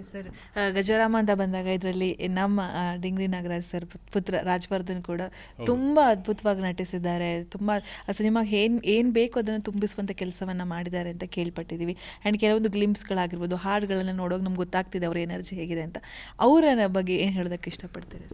Yes sir Gajarama ಅಂತ ಬಂದಾಗ ಇದರಲ್ಲಿ ನಮ್ಮ ಡಿಂಗ್ರಿ ನಾಗರಾಜ್ ಸರ್ ಪುತ್ರ ರಾಜವರ್ಧನ್ ಕೂಡ ತುಂಬ ಅದ್ಭುತವಾಗಿ ನಟಿಸಿದ್ದಾರೆ. ತುಂಬ ಆ ಸಿನಿಮಾಗೆ ಏನು ಏನು ಬೇಕು ಅದನ್ನು ತುಂಬಿಸುವಂಥ ಕೆಲಸವನ್ನು ಮಾಡಿದ್ದಾರೆ ಅಂತ ಕೇಳ್ಪಟ್ಟಿದ್ದೀವಿ. ಆ್ಯಂಡ್ ಕೆಲವೊಂದು ಗ್ಲಿಮ್ಸ್ಗಳಾಗಿರ್ಬೋದು ಹಾಡುಗಳನ್ನು ನೋಡೋಕೆ ನಮ್ಗೆ ಗೊತ್ತಾಗ್ತಿದೆ ಅವ್ರ ಎನರ್ಜಿ ಹೇಗಿದೆ ಅಂತ. ಅವರ ಬಗ್ಗೆ ಏನು ಹೇಳೋದಕ್ಕೆ ಇಷ್ಟಪಡ್ತೀರಿ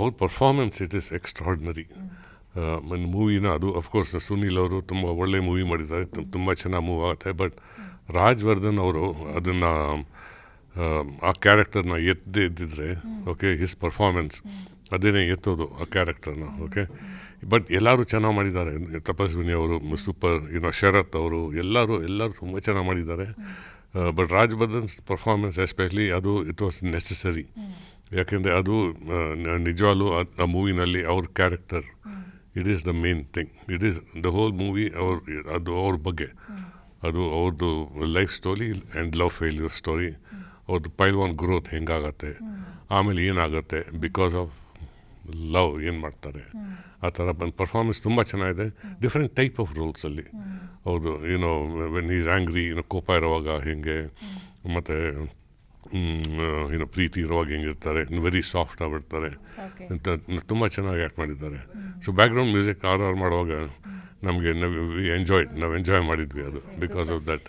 ಅವ್ರ ಪರ್ಫಾರ್ಮೆನ್ಸ್ ಇಟ್ ಇಸ್ ಎಕ್ಸ್ಟ್ರಾರ್ಡಿನರಿ ಮೂವಿನ ಅದು ಅಫ್ಕೋರ್ಸ್ ಸುನೀಲ್ ಅವರು ತುಂಬ ಒಳ್ಳೆ ಮೂವಿ ಮಾಡಿದ್ದಾರೆ. ತುಂಬ ಚೆನ್ನಾಗಿ ಮೂವ್ ಆಗುತ್ತೆ. ಬಟ್ ರಾಜವರ್ಧನ್ ಅವರು ಅದನ್ನು ಆ ಕ್ಯಾರೆಕ್ಟರ್ನ ಎತ್ತದೇ ಇದ್ದಿದ್ರೆ ಓಕೆ ಹಿಸ್ ಪರ್ಫಾರ್ಮೆನ್ಸ್ ಅದೇನೇ ಎತ್ತೋದು ಆ ಕ್ಯಾರೆಕ್ಟರ್ನ ಓಕೆ ಬಟ್ ಎಲ್ಲರೂ ಚೆನ್ನಾಗಿ ಮಾಡಿದ್ದಾರೆ. ತಪಸ್ವಿನಿ ಅವರು ಸೂಪರ್ ಇನ್ನು ಶರತ್ ಅವರು ಎಲ್ಲರೂ ಎಲ್ಲರೂ ತುಂಬ ಚೆನ್ನಾಗಿ ಮಾಡಿದ್ದಾರೆ. ಬಟ್ ರಾಜ್ ಬದನ್ಸ್ ಪರ್ಫಾರ್ಮೆನ್ಸ್ ಎಸ್ಪೆಷಲಿ ಅದು ಇಟ್ ವಾಸ್ ನೆಸೆಸರಿ ಯಾಕೆಂದರೆ ಅದು ನಿಜವಾಗ್ಲೂ ಆ- ಆ ಮೂವಿನಲ್ಲಿ ಅವ್ರ character it is the main thing it is the whole movie ಅವ್ರ ಅದು ಅವ್ರ ಬಗ್ಗೆ. ಅದು ಅವ್ರದ್ದು life story and love failure story ಅವ್ರದ್ದು ಪೈಲ್ವಾನ್ ಗ್ರೋತ್ ಹೆಂಗಾಗತ್ತೆ? ಆಮೇಲೆ ಏನಾಗುತ್ತೆ? ಬಿಕಾಸ್ ಆಫ್ ಲವ್ ಏನು ಮಾಡ್ತಾರೆ? ಆ ಥರ ಬಂದು ಪರ್ಫಾರ್ಮೆನ್ಸ್ ತುಂಬ ಚೆನ್ನಾಗಿದೆ. ಡಿಫ್ರೆಂಟ್ ಟೈಪ್ ಆಫ್ ರೋಲ್ಸಲ್ಲಿ ಹೌದು ಏನೋ ವೆನ್ ಈಸ್ ಆ್ಯಂಗ್ರಿ ಏನೋ ಕೋಪ ಇರುವಾಗ ಹೇಗೆ? ಮತ್ತು ಏನೋ ಪ್ರೀತಿ ಇರುವಾಗ ಹೆಂಗಿರ್ತಾರೆ? ವೆರಿ ಸಾಫ್ಟ್ ಆಗಿಬಿಡ್ತಾರೆ ಅಂತ ತುಂಬ ಚೆನ್ನಾಗಿ ಆ್ಯಕ್ಟ್ ಮಾಡಿದ್ದಾರೆ. So background music R R ಮಾಡುವಾಗ ನಮಗೆ ವಿ ಎಂಜಾಯ್ ನಾವು ಎಂಜಾಯ್ ಮಾಡಿದ್ವಿ ಅದು because of that